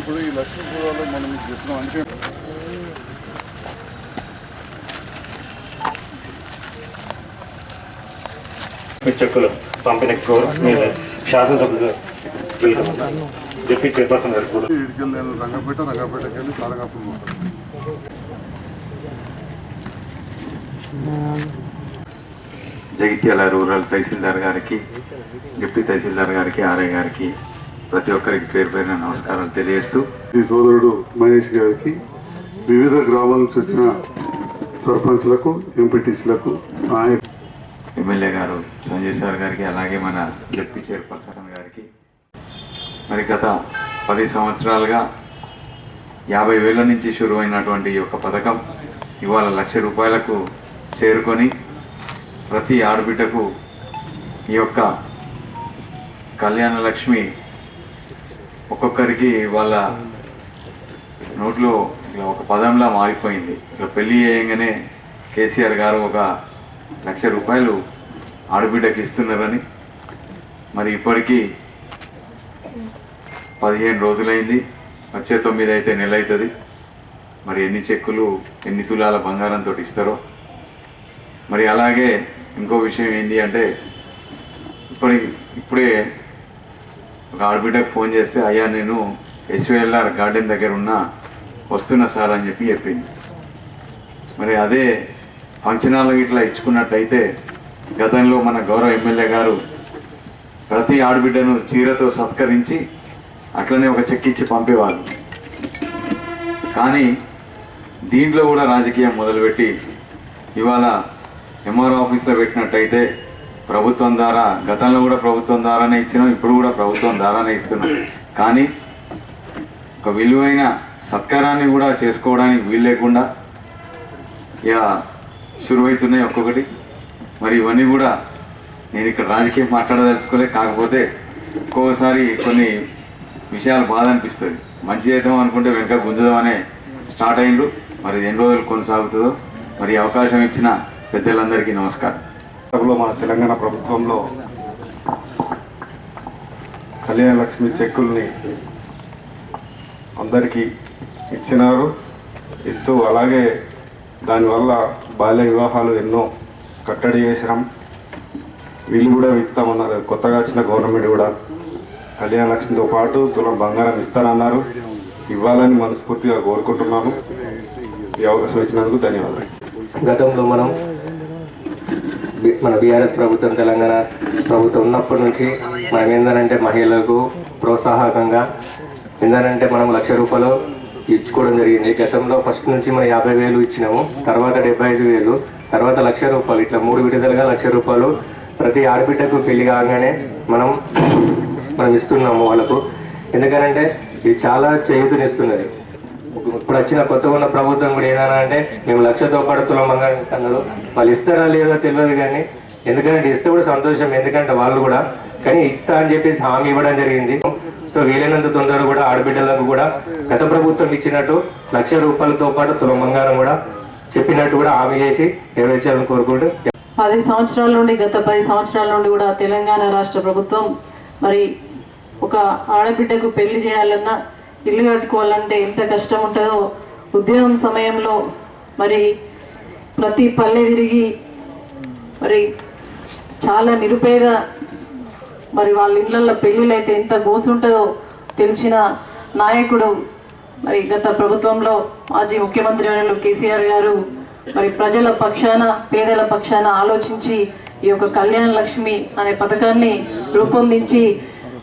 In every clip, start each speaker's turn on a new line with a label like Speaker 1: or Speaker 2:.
Speaker 1: ఇప్పుడు ఈ లక్ష్మీ మనం మీకు చెప్తున్నాం అందుకే
Speaker 2: మీ చెక్కులు పంపిన మీరు శాసనసభ వెళ్తాం. చెప్పి చైర్పర్సన్ గారికి కూడా.
Speaker 1: ఇటుకెళ్ళి నేను రంగపేట రంగపేటకి వెళ్ళి సారంగాపురం పోతాను.
Speaker 3: జగిత్యాల రూరల్ తహసీల్దార్ గారికి డిప్యూటీ తహసీల్దార్ గారికి ఆర్ఐ గారికి ప్రతి ఒక్కరికి పేరు పేరున నమస్కారాలు తెలియజేస్తూ
Speaker 1: ఈ సోదరుడు మహేష్ గారికి వివిధ గ్రామాల నుంచి వచ్చిన సర్పంచ్లకు ఎంపీటీసీలకు నాయకు
Speaker 3: ఎమ్మెల్యే గారు సంజయ్ సార్ గారికి అలాగే మన డిప్యూటీ చైర్పర్సన్ గారికి మరి గత పది సంవత్సరాలుగా యాభై వేల నుంచి షురువైనటువంటి ఈ యొక్క పథకం ఇవాళ లక్ష రూపాయలకు చేరుకొని ప్రతి ఆడబిడ్డకు ఈ యొక్క కళ్యాణ లక్ష్మి ఒక్కొక్కరికి వాళ్ళ నోట్లో ఇట్లా ఒక పదంలా మారిపోయింది. ఇట్లా పెళ్ళి చేయగానే కేసీఆర్ గారు ఒక లక్ష రూపాయలు ఆడబిడ్డకి ఇస్తున్నారని. మరి ఇప్పటికీ పదిహేను రోజులైంది. వచ్చే తొమ్మిది అయితే నెల అవుతుంది మరి ఎన్ని చెక్కులు ఎన్ని తులాల బంగారంతో ఇస్తారో. మరి అలాగే ఇంకో విషయం ఏంటి అంటే ఇప్పటి ఇప్పుడే ఒక ఆడబిడ్డకు ఫోన్ చేస్తే అయ్యా నేను ఎస్విఎల్ఆర్ గార్డెన్ దగ్గర ఉన్న వస్తున్నా సార్ అని చెప్పి చెప్పింది. మరి అదే ఫంక్షన్ హాల్ ఇట్లా ఇచ్చుకున్నట్టయితే గతంలో మన గౌరవ ఎమ్మెల్యే గారు ప్రతి ఆడబిడ్డను చీరతో సత్కరించి అట్లనే ఒక చెక్ ఇచ్చి పంపేవాళ్ళు. కానీ దీంట్లో కూడా రాజకీయం మొదలుపెట్టి ఇవాళ ఎంఆర్ఓ ఆఫీస్లో పెట్టినట్టయితే ప్రభుత్వం ద్వారా గతంలో కూడా ప్రభుత్వం ద్వారానే ఇచ్చినాం ఇప్పుడు కూడా ప్రభుత్వం ద్వారానే ఇస్తున్నాం. కానీ ఒక విలువైన సత్కారాన్ని కూడా చేసుకోవడానికి వీలు లేకుండా ఇక శురువైతున్నాయి ఒక్కొక్కటి. మరి ఇవన్నీ కూడా నేను ఇక్కడ రాజకీయం మాట్లాడదలుచుకోలే కాకపోతే ఒక్కోసారి కొన్ని విషయాలు బాధ అనిపిస్తుంది. మంచి చేద్దాం అనుకుంటే వెనక గుంజుదామనే స్టార్ట్ అయిండు మరి ఎన్ని రోజులు కొనసాగుతుందో మరి అవకాశం ఇచ్చిన పెద్దలందరికీ నమస్కారం.
Speaker 4: మన తెలంగాణ ప్రభుత్వంలో కళ్యాణ లక్ష్మి చెక్కుల్ని అందరికీ ఇచ్చినారు. ఇస్తూ అలాగే దానివల్ల బాల్య వివాహాలు ఎన్నో కట్టడి చేసినాం. వీళ్ళు కూడా ఇస్తామన్నారు. కొత్తగా వచ్చిన గవర్నమెంట్ కూడా కళ్యాణ లక్ష్మితో పాటు తులం బంగారం ఇస్తానన్నారు. ఇవ్వాలని మనస్ఫూర్తిగా కోరుకుంటున్నాను. ఈ అవకాశం ఇచ్చినందుకు ధన్యవాదాలు.
Speaker 5: గతంలో మనం మన బీఆర్ఎస్ ప్రభుత్వం తెలంగాణ ప్రభుత్వం ఉన్నప్పటి నుంచి మనం ఏంటంటే మహిళలకు ప్రోత్సాహకంగా ఏంటంటే మనం లక్ష రూపాయలు ఇచ్చుకోవడం జరిగింది. గతంలో ఫస్ట్ నుంచి మనం యాభై వేలు ఇచ్చినాము తర్వాత డెబ్బై ఐదు వేలు తర్వాత లక్ష రూపాయలు ఇట్లా మూడు విడుదలగా లక్ష రూపాయలు ప్రతి ఆడబిడ్డకు పెళ్ళి కాగానే మనం మనం ఇస్తున్నాము వాళ్ళకు. ఎందుకనంటే ఇది చాలా చేయూతనిస్తున్నది. ఇప్పుడు వచ్చిన కొత్త ఉన్న ప్రభుత్వం కూడా ఏదైనా అంటే మేము లక్షతో పాటు తులం బంగారం ఇస్తున్నారు వాళ్ళు ఇస్తారా లేదో తెలియదు కానీ ఎందుకంటే ఇస్తే కూడా సంతోషం ఎందుకంటే వాళ్ళు కూడా. కానీ ఇస్తా అని చెప్పేసి హామీ ఇవ్వడం జరిగింది. సో వీలైనంత తొందరగా కూడా ఆడబిడ్డలకు కూడా గత ప్రభుత్వం ఇచ్చినట్టు లక్ష రూపాయలతో పాటు తులం బంగారం కూడా చెప్పినట్టు కూడా హామీ చేసి నెరవేర్చాలని కోరుకుంటూ
Speaker 6: పది సంవత్సరాల నుండి గత పది సంవత్సరాల నుండి కూడా తెలంగాణ రాష్ట్ర ప్రభుత్వం మరి ఒక ఆడబిడ్డకు పెళ్ళి చేయాలన్నా ఇల్లు కట్టుకోవాలంటే ఎంత కష్టం ఉంటుందో ఉద్యోగం సమయంలో మరి ప్రతి పల్లె తిరిగి మరి చాలా నిరుపేద మరి వాళ్ళ ఇళ్ళల్లో పెళ్ళిళ్ళు అయితే ఎంత గోసుంటుందో తెలిసిన నాయకుడు మరి గత ప్రభుత్వంలో మాజీ ముఖ్యమంత్రి అయిన కేసీఆర్ గారు మరి ప్రజల పక్షాన పేదల పక్షాన ఆలోచించి ఈ యొక్క కళ్యాణ లక్ష్మి అనే పథకాన్ని రూపొందించి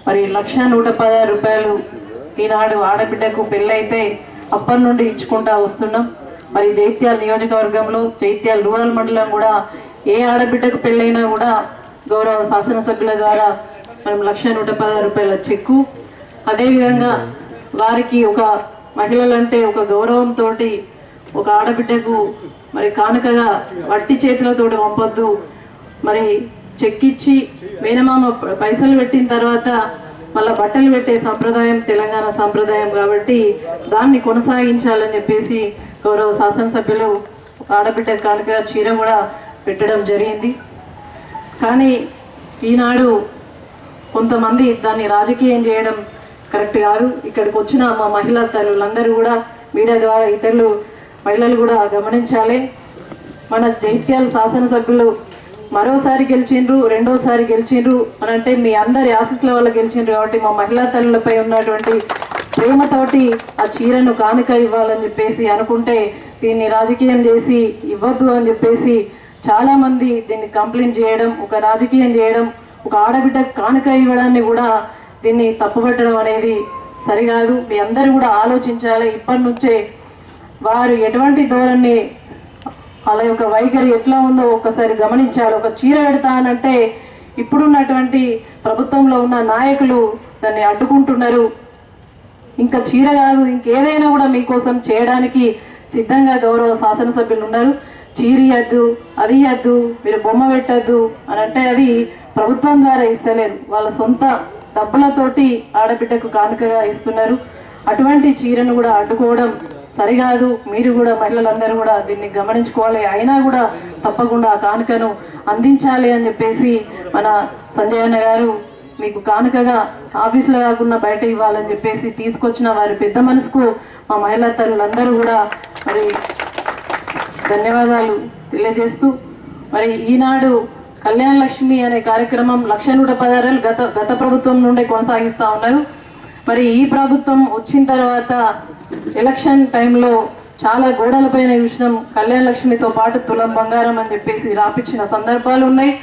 Speaker 6: మరి లక్ష నూట పదహారు రూపాయలు ఈనాడు ఆడబిడ్డకు పెళ్ళైతే అప్పటి నుండి ఇచ్చుకుంటా వస్తున్నాం. మరి జైత్యాల నియోజకవర్గంలో జైత్యాల రూరల్ మండలం కూడా ఏ ఆడబిడ్డకు పెళ్ళైనా కూడా గౌరవ శాసనసభ్యుల ద్వారా మనం లక్ష నూట పదహారు రూపాయల చెక్కు. అదేవిధంగా వారికి ఒక మహిళలంటే ఒక గౌరవంతో ఒక ఆడబిడ్డకు మరి కానుకగా వట్టి చేతులతోటి పంపొద్దు. మరి చెక్కిచ్చి మేనమామ పైసలు పెట్టిన తర్వాత మళ్ళీ బట్టలు పెట్టే సంప్రదాయం తెలంగాణ సంప్రదాయం కాబట్టి దాన్ని కొనసాగించాలని చెప్పేసి గౌరవ శాసనసభ్యులు ఆడబిడ్డ కానుక చీర కూడా పెట్టడం జరిగింది. కానీ ఈనాడు కొంతమంది దాన్ని రాజకీయం చేయడం కరెక్ట్ కాదు. ఇక్కడికి వచ్చిన మా మహిళా తల్లులందరూ కూడా మీడియా ద్వారా ఇతరులు మహిళలు కూడా గమనించాలి. మన జైత్యాల శాసనసభ్యులు మరోసారి గెలిచిండ్రు రెండోసారి గెలిచిండ్రు అని అంటే మీ అందరి ఆశీస్సుల వల్ల గెలిచిండ్రు కాబట్టి మా మహిళా తల్లులపై ఉన్నటువంటి ప్రేమతోటి ఆ చీరను కానుక ఇవ్వాలని చెప్పేసి అనుకుంటే దీన్ని రాజకీయం చేసి ఇవ్వద్దు అని చెప్పేసి చాలా మంది దీన్ని కంప్లైంట్ చేయడం ఒక రాజకీయం చేయడం ఒక ఆడబిడ్డ కానుక ఇవ్వడాన్ని కూడా దీన్ని తప్పుపట్టడం అనేది సరికాదు. మీ అందరూ కూడా ఆలోచించాలి. ఇప్పటి నుంచే వారు ఎటువంటి ధోరణి వాళ్ళ యొక్క వైఖరి ఎట్లా ఉందో ఒకసారి గమనించాలి. ఒక చీర పెడతానంటే ఇప్పుడున్నటువంటి ప్రభుత్వంలో ఉన్న నాయకులు దాన్ని అడ్డుకుంటున్నారు. ఇంకా చీర కాదు ఇంకేదైనా కూడా మీకోసం చేయడానికి సిద్ధంగా గౌరవ శాసనసభ్యులు ఉన్నారు. చీరియద్దు అరియద్దు మీరు బొమ్మ పెట్టద్దు అని అంటే అది ప్రభుత్వం ద్వారా ఇస్తలేరు. వాళ్ళ సొంత డబ్బులతోటి ఆడబిడ్డకు కానుకగా ఇస్తున్నారు. అటువంటి చీరను కూడా అడ్డుకోవడం సరికాదు. మీరు కూడా మహిళలందరూ కూడా దీన్ని గమనించుకోవాలి. అయినా కూడా తప్పకుండా ఆ కానుకను అందించాలి అని చెప్పేసి మన సంజయ్ అన్న గారు మీకు కానుకగా ఆఫీసులో కాకుండా బయట ఇవ్వాలని చెప్పేసి తీసుకొచ్చిన వారి పెద్ద మనసుకు మా మహిళా తల్లులందరూ కూడా మరి ధన్యవాదాలు తెలియజేస్తూ మరి ఈనాడు కళ్యాణ లక్ష్మి అనే కార్యక్రమం లక్ష నూట పదహారు గత గత ప్రభుత్వం నుండే కొనసాగిస్తూ ఉన్నారు. మరి ఈ ప్రభుత్వం వచ్చిన తర్వాత ఎలక్షన్ టైంలో చాలా గోడలపైన చూసినాం. కళ్యాణ లక్ష్మితో పాటు తులం బంగారం అని చెప్పేసి రాపించిన సందర్భాలు ఉన్నాయి.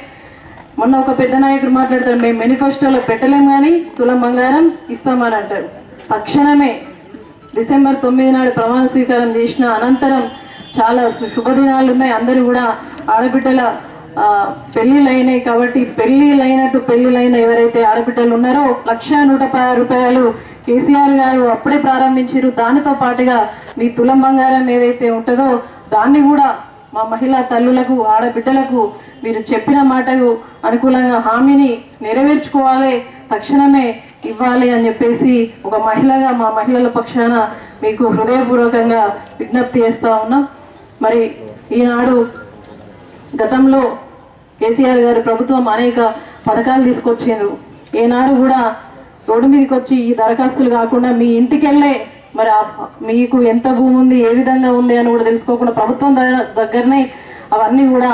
Speaker 6: మొన్న ఒక పెద్ద నాయకుడు మాట్లాడతారు మేము మేనిఫెస్టోలో పెట్టలేం కానీ తులం బంగారం ఇస్తామని అంటారు. తక్షణమే డిసెంబర్ తొమ్మిది నాడు ప్రమాణ స్వీకారం చేసిన అనంతరం చాలా శుభదినాలు ఉన్నాయి అందరూ కూడా ఆడబిడ్డల పెళ్ళిళ్ళు అయినాయి కాబట్టి పెళ్ళిళ్ళు అయినట్టు పెళ్ళిళ్ళైన ఎవరైతే ఆడబిడ్డలు ఉన్నారో లక్ష నూట రూపాయలు కేసీఆర్ గారు అప్పుడే ప్రారంభించారు. దానితో పాటుగా మీ తులం బంగారం ఏదైతే ఉంటుందో దాన్ని కూడా మా మహిళా తల్లులకు ఆడబిడ్డలకు మీరు చెప్పిన మాటకు అనుకూలంగా హామీని నెరవేర్చుకోవాలి. తక్షణమే ఇవ్వాలి అని చెప్పేసి ఒక మహిళగా మా మహిళల పక్షాన మీకు హృదయపూర్వకంగా విజ్ఞప్తి చేస్తా ఉన్నాం. మరి ఈనాడు గతంలో కేసీఆర్ గారు ప్రభుత్వం అనేక పథకాలు తీసుకొచ్చారు ఏనాడు కూడా రోడ్డు మీదకి వచ్చి ఈ దరఖాస్తులు కాకుండా మీ ఇంటికెళ్ళే మరి మీకు ఎంత భూమి ఉంది ఏ విధంగా ఉంది అని కూడా తెలుసుకోకుండా ప్రభుత్వం దగ్గర- దగ్గరనే అవన్నీ కూడా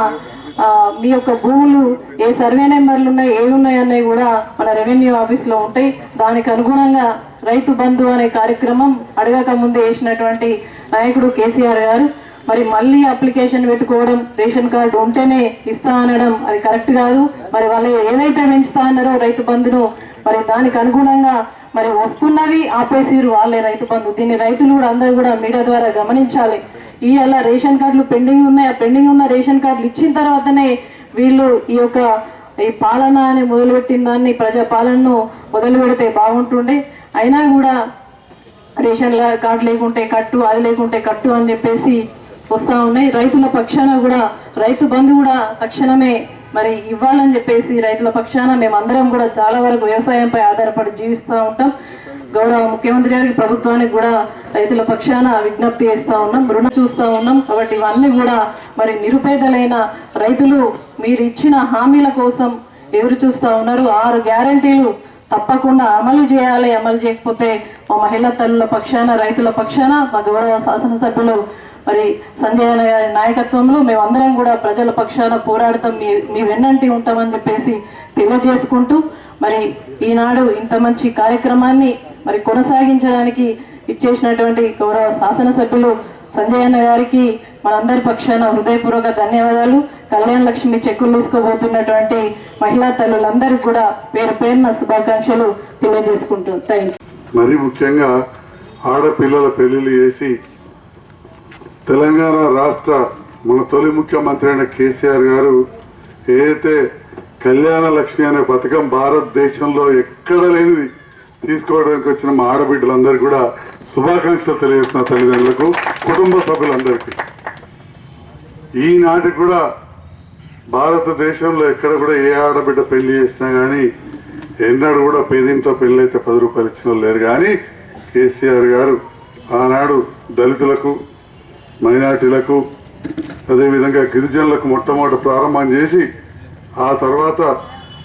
Speaker 6: మీ యొక్క భూములు ఏ సర్వే నెంబర్లు ఉన్నాయి ఏవి ఉన్నాయి అన్నవి కూడా మన రెవెన్యూ ఆఫీస్లో ఉంటాయి. దానికి అనుగుణంగా రైతు బంధు అనే కార్యక్రమం అడగక ముందే వేసినటువంటి నాయకుడు కేసీఆర్ గారు మరి మళ్ళీ అప్లికేషన్ పెట్టుకోవడం రేషన్ కార్డు ఉంటేనే ఇస్తా అనడం అది కరెక్ట్ కాదు. మరి వాళ్ళు ఏదైతే పెంచుతా అన్నారో రైతు బంధును మరి దానికి అనుగుణంగా మరి వస్తున్నది ఆపేసిరు వాళ్ళే రైతు బంధు. దీన్ని రైతులు కూడా అందరూ కూడా మీడియా ద్వారా గమనించాలి. ఈ అలా రేషన్ కార్డులు పెండింగ్ ఉన్నాయి. ఆ పెండింగ్ ఉన్న రేషన్ కార్డులు ఇచ్చిన తర్వాతనే వీళ్ళు ఈ యొక్క ఈ పాలన అని మొదలుపెట్టిన దాన్ని ప్రజా పాలనను మొదలు పెడితే బాగుంటుండే. అయినా కూడా రేషన్ కార్డు లేకుంటే కట్టు అది లేకుంటే కట్టు అని చెప్పేసి వస్తూ ఉన్నాయి. రైతుల పక్షాన కూడా రైతు బంధు కూడా తక్షణమే మరి ఇవ్వాలని చెప్పేసి రైతుల పక్షాన మేమందరం కూడా చాలా వరకు వ్యవసాయంపై ఆధారపడి జీవిస్తూ ఉంటాం. గౌరవ ముఖ్యమంత్రి గారికి ప్రభుత్వానికి కూడా రైతుల పక్షాన విజ్ఞప్తి చేస్తూ ఉన్నాం రుణం చూస్తూ ఉన్నాం. కాబట్టి ఇవన్నీ కూడా మరి నిరుపేదలైన రైతులు మీరు ఇచ్చిన హామీల కోసం ఎదురు చూస్తూ ఉన్నారు. ఆరు గ్యారంటీలు తప్పకుండా అమలు చేయాలి అమలు చేయకపోతే మా మహిళా తల్లుల పక్షాన రైతుల పక్షాన మా గౌరవ శాసనసభ్యులు మరి సంజయ్ గారి నాయకత్వంలో మేమందరం కూడా ప్రజల పక్షాన పోరాడతాం. మీ మీ వెన్నంటి ఉంటామని చెప్పేసి తెలియజేసుకుంటూ మరి ఈనాడు ఇంత మంచి కార్యక్రమాన్ని మరి కొనసాగించడానికి ఇచ్చేసినటువంటి గౌరవ శాసనసభ్యులు సంజయ్ అన్న గారికి మనందరి పక్షాన హృదయపూర్వక ధన్యవాదాలు. కళ్యాణ లక్ష్మి చెక్కులు తీసుకోబోతున్నటువంటి మహిళా తల్లులందరికీ కూడా పేరు పేరున శుభాకాంక్షలు తెలియజేసుకుంటూ. థ్యాంక్ యూ
Speaker 1: మరి ముఖ్యంగా ఆడపిల్లల పెళ్ళిళ్ళు చేసి తెలంగాణ రాష్ట్ర మన తొలి ముఖ్యమంత్రి అయిన కేసీఆర్ గారు ఏదైతే కళ్యాణ లక్ష్మి అనే పథకం భారతదేశంలో ఎక్కడ లేనిది తీసుకోవడానికి వచ్చిన మా ఆడబిడ్డలందరూ కూడా శుభాకాంక్షలు తెలియజేస్తున్న తల్లిదండ్రులకు కుటుంబ సభ్యులందరికీ. ఈనాటికి కూడా భారతదేశంలో ఎక్కడ కూడా ఏ ఆడబిడ్డ పెళ్ళి చేసినా కానీ ఎన్నడూ కూడా పేదింట్లో పెళ్ళి అయితే పది రూపాయలు ఇచ్చిన లేరు. కానీ కేసీఆర్ గారు ఆనాడు దళితులకు మైనార్టీలకు అదేవిధంగా గిరిజనులకు మొట్టమొదటి ప్రారంభం చేసి ఆ తర్వాత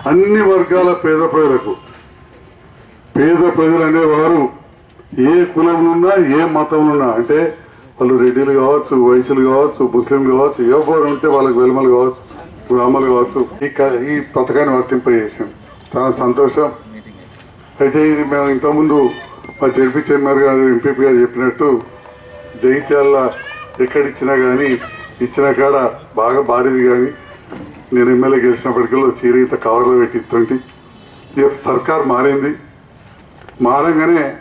Speaker 1: అన్ని వర్గాల పేద ప్రజలకు. పేద ప్రజలు అనేవారు ఏ కులంలో ఏ మతంలో ఉన్నా అంటే వాళ్ళు రెడ్డిలు కావచ్చు వైశ్యులు కావచ్చు ముస్లింలు కావచ్చు ఎవరు ఉంటే వాళ్ళకి వెలుమలు కావచ్చు బ్రాహ్మలు కావచ్చు ఈ క- ఈ పథకాన్ని వర్తింపజేసాం చాలా సంతోషం. అయితే ఇది మేము ఇంతకుముందు మా జడ్పీ చైర్మన్ గారు ఎంపీపీ గారు చెప్పినట్టు జగిత్యాల ఎక్కడిచ్చినా కానీ ఇచ్చిన కాడ బాగా భారీది కానీ నేను ఎమ్మెల్యే గెలిచినప్పటికీ చీరీత కవర్లో పెట్టి ఇస్తుంటే సర్కార్ మారింది. మారంగానే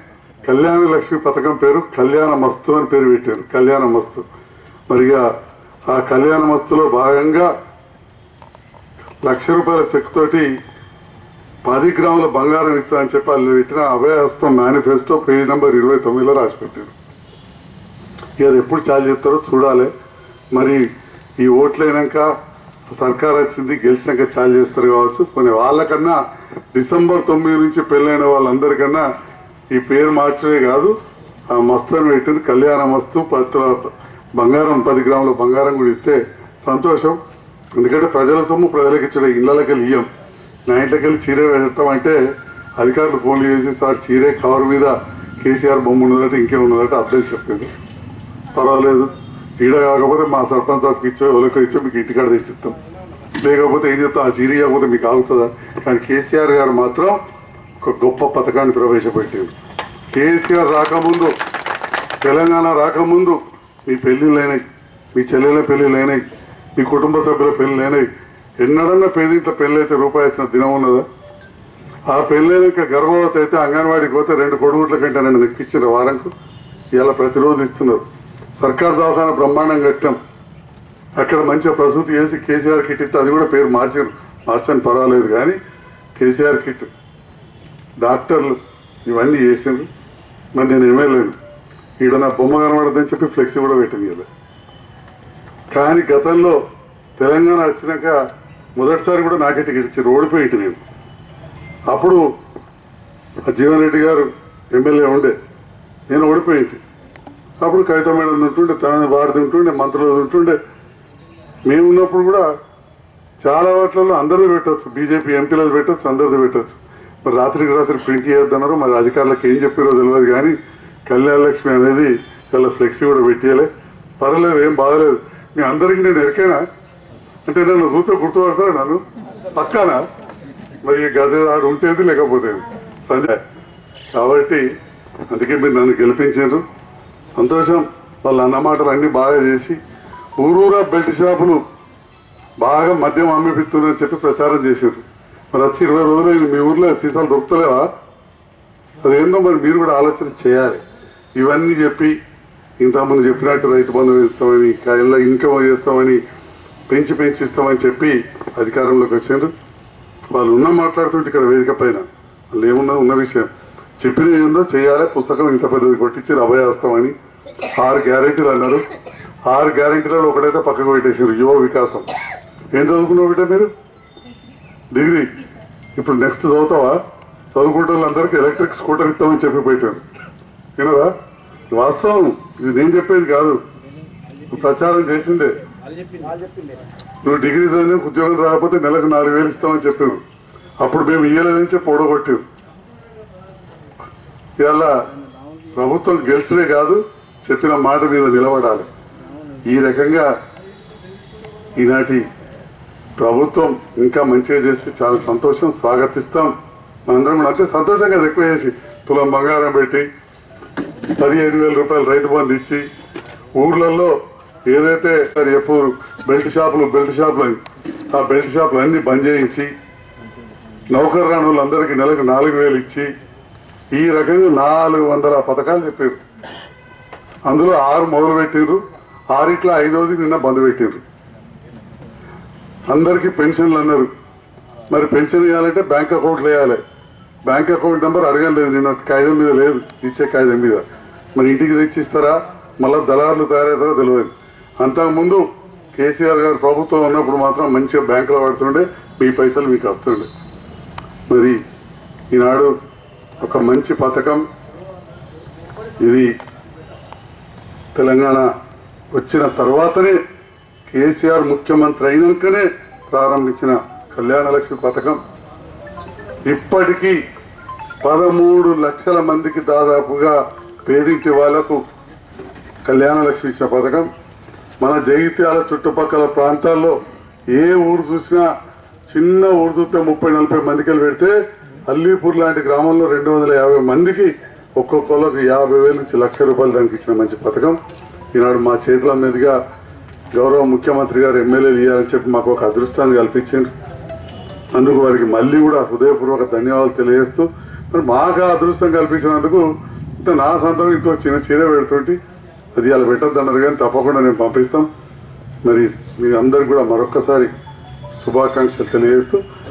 Speaker 1: కళ్యాణ లక్ష్మి పథకం పేరు కళ్యాణ మస్తు అని పేరు పెట్టారు. కళ్యాణ మస్తు. మరిగా ఆ కళ్యాణ మస్తులో భాగంగా లక్ష రూపాయల చెక్ పది గ్రాముల బంగారం ఇస్తా అని చెప్పి వాళ్ళు పెట్టిన అభయహస్తం మేనిఫెస్టో పేజ్ నెంబర్ ఇరవై తొమ్మిదిలో రాసి పెట్టారు ఇక ఎప్పుడు ఛార్జ్ చేస్తారో చూడాలి. మరి ఈ ఓట్లైనాక సర్కార్ వచ్చింది గెలిచినాక ఛార్జ్ చేస్తారు కావచ్చు. కొన్ని వాళ్ళకన్నా డిసెంబర్ తొమ్మిది నుంచి పెళ్ళైన వాళ్ళందరికన్నా ఈ పేరు మార్చడే కాదు ఆ మస్తు అని పెట్టింది కళ్యాణ మస్తు పత్ర బంగారం పది గ్రాముల బంగారం కూడా ఇస్తే సంతోషం. ఎందుకంటే ప్రజల సొమ్ము ప్రజలకు ఇచ్చడం ఇళ్ళకి వెళ్ళి ఇయ్యం. నా ఇంట్లోకి వెళ్ళి చీరే వేస్తామంటే అధికారులు ఫోన్లు చేసి సార్ చీరే కవర్ మీద కేసీఆర్ బొమ్మ ఉన్నదట ఇంకేం ఉన్నదట అర్థం చెప్పేది పర్వాలేదు. ఈడ కాకపోతే మా సర్పంచ్ సాబ్కి ఇచ్చో ఎవరికి ఇచ్చో మీకు ఇంటికాడ తెచ్చిస్తాం. లేకపోతే ఏం చెప్తాం? ఆ జీరీ కాకపోతే మీకు ఆగుతుందా? కానీ కేసీఆర్ గారు మాత్రం ఒక గొప్ప పథకాన్ని ప్రవేశపెట్టారు. కేసీఆర్ రాకముందు తెలంగాణ రాకముందు మీ పెళ్ళిళ్ళైనాయి మీ చెల్లెల పెళ్ళిళ్ళైనవి మీ కుటుంబ సభ్యుల పెళ్ళిళ్ళు ఎన్నడన్నా పేదింట్లో పెళ్ళి అయితే రూపాయి ఇచ్చిన దినం ఉన్నదా? ఆ పెళ్ళైనాక గర్భవతి అయితే అంగన్వాడికి పోతే రెండు కొడుగుట్ల కంటే నన్ను నెక్కిచ్చిన వారంకు ఇలా ప్రతిరోజు ఇస్తున్నారు. సర్కార్ దవాఖాన బ్రహ్మాండం కట్టాం. అక్కడ మంచిగా ప్రసూతి చేసి కేసీఆర్ కిట్ ఇస్తే అది కూడా పేరు మార్చారు. మార్చని పర్వాలేదు కానీ కేసీఆర్ కిట్ డాక్టర్లు ఇవన్నీ చేసిండ్రు. మరి నేను ఏమేలేను ఈడ నా బొమ్మ కనబడదని చెప్పి ఫ్లెక్సీ కూడా పెట్టింది కదా కానీ గతంలో తెలంగాణ వచ్చినాక మొదటిసారి కూడా నాకే టికెట్ రోడ్డుపై ఇటు నేను. అప్పుడు జీవన్ రెడ్డి గారు ఎమ్మెల్యే ఉండే. నేను ఓడిపోయింటి. అప్పుడు కవిత మేడం ఉంటుండే తన వారిది ఉంటుండే మంత్రులు ఉంటుండే మేము ఉన్నప్పుడు కూడా చాలా వాటిలలో అందరిది పెట్టవచ్చు బీజేపీ ఎంపీలది పెట్టచ్చు అందరిది పెట్టచ్చు. మరి రాత్రికి రాత్రి ప్రింట్ చేయొద్దన్నారు. మరి అధికారులకు ఏం చెప్పారో తెలియదు కానీ కళ్యాణ లక్ష్మి అనేది ఇలా ఫ్లెక్సీ కూడా పెట్టేయలే. పర్వాలేదు ఏం బాగలేదు మీ అందరికీ నేను ఎరికేనా? అంటే నన్ను చూస్తే గుర్తుపడతారా నన్ను? పక్కానా? మరి గది ఆడు ఉంటేది లేకపోతే సంజయ్ కాబట్టి అందుకే మీరు నన్ను గెలిపించారు. సంతోషం. వాళ్ళ అన్నమాటలు అన్నీ బాగా చేసి ఊరూరా బెల్ట్ షాపులు బాగా మద్యం అమ్మిపిస్తున్నారని చెప్పి ప్రచారం చేశారు. మరి వచ్చి ఇరవై రోజులు మీ ఊర్లో సీసాలు దొరుకుతలేవా? అదేందో మరి మీరు కూడా ఆలోచన చేయాలి. ఇవన్నీ చెప్పి ఇంతకుముందు చెప్పినట్టు రైతు బంధు ఇస్తామని ఇలా ఇన్కమ్ చేస్తామని పెంచి పెంచి ఇస్తామని చెప్పి అధికారంలోకి వచ్చారు వాళ్ళు ఉన్న మాట్లాడుతుంటే ఇక్కడ వేదిక పైన వాళ్ళు ఏమున్నా ఉన్న విషయం. చెప్పిన ఏందో చేయాలి పుస్తకం ఇంత పెద్దది కొట్టించి అభయాస్తామని ఆరు గ్యారెంటీలు అన్నారు. ఆరు గ్యారెంటీలలో ఒకటైతే పక్కకు పెట్టేసారు యువ వికాసం. ఏం చదువుకున్నావు బిడ్డ మీరు? డిగ్రీ? ఇప్పుడు నెక్స్ట్ చదువుతావా? చదువుకుంటే వాళ్ళందరికీ ఎలక్ట్రిక్ స్కూటర్ ఇస్తామని చెప్పి పెట్టాను వినరా? వాస్తవం. ఇది నేను చెప్పేది కాదు. ప్రచారం చేసిందే. నువ్వు డిగ్రీ చదివిన ఉద్యోగం రాకపోతే నెలకు నాలుగు వేలు ఇస్తామని చెప్పాను అప్పుడు మేము ఇయ్యలేదని చెప్పి ఓడగొట్టారు ఇవాళ ప్రభుత్వం గెలిచడే కాదు చెప్పిన మాట మీద నిలబడాలి. ఈ రకంగా ఈనాటి ప్రభుత్వం ఇంకా మంచిగా చేస్తే చాలా సంతోషం స్వాగతిస్తాం. మనందరం కూడా అంతే సంతోషం కదా ఎక్కువ చేసి తులం బంగారం పెట్టి పదిహేను వేల రూపాయలు రైతు బంధు ఇచ్చి ఊర్లలో ఏదైతే మరి ఎప్పుడు బెల్ట్ షాపులు బెల్ట్ షాపులు అని ఆ బెల్ట్ షాపులు అన్నీ బంద్ చేయించి నౌకర్ రాని వాళ్ళందరికీ నెలకు నాలుగు వేలు ఇచ్చి ఈ రకంగా నాలుగు వందల పథకాలు చెప్పారు. అందులో ఆరు మొదలు పెట్టారు ఆరిట్లో ఐదవది నిన్న బంద్ పెట్టారు అందరికీ పెన్షన్లు అన్నారు. మరి పెన్షన్ ఇవ్వాలంటే బ్యాంక్ అకౌంట్లు వేయాలి బ్యాంక్ అకౌంట్ నెంబర్ అడగలేదు నిన్న కాగితం మీద లేదు ఇచ్చే కాగితం మీద. మరి ఇంటికి తెచ్చి ఇస్తారా మళ్ళీ దళారులు తయారవుతారో తెలియదు అంతకుముందు కేసీఆర్ గారు ప్రభుత్వం ఉన్నప్పుడు మాత్రం మంచిగా బ్యాంకులో పడుతుండే మీ పైసలు మీకు వస్తుండే. మరి ఈనాడు ఒక మంచి పథకం. ఇది తెలంగాణ వచ్చిన తర్వాతనే కేసీఆర్ ముఖ్యమంత్రి అయినాకనే ప్రారంభించిన కళ్యాణ లక్ష్మి పథకం. ఇప్పటికీ పదమూడు లక్షల మందికి దాదాపుగా పేదింటి వాళ్ళకు కళ్యాణ లక్ష్మి ఇచ్చిన పథకం. మన జగిత్యాల చుట్టుపక్కల ప్రాంతాల్లో ఏ ఊరు చూసినా చిన్న ఊరు చూస్తే ముప్పై నలభై మందికి వెళ్ళి పెడితే అల్లీపూర్ లాంటి గ్రామంలో రెండు వందల యాభై మందికి ఒక్కొక్కళ్ళకి యాభై వేల నుంచి లక్ష రూపాయలు దానికి ఇచ్చిన మంచి పథకం. ఈనాడు మా చేతుల మీదుగా గౌరవ ముఖ్యమంత్రి గారు ఎమ్మెల్యేలు ఇవ్వాలని చెప్పి మాకు ఒక అదృష్టాన్ని కల్పించారు అందుకు వారికి మళ్ళీ కూడా హృదయపూర్వక ధన్యవాదాలు తెలియజేస్తూ మరి మాకు అదృష్టం కల్పించినందుకు ఇంత నా సొంతం ఇంత చిన్న చీర పెడుతుంటే అది అలా పెట్టద్దన్నారు కానీ తప్పకుండా నేను పంపిస్తాం. మరి మీ అందరికి కూడా మరొక్కసారి శుభాకాంక్షలు తెలియజేస్తూ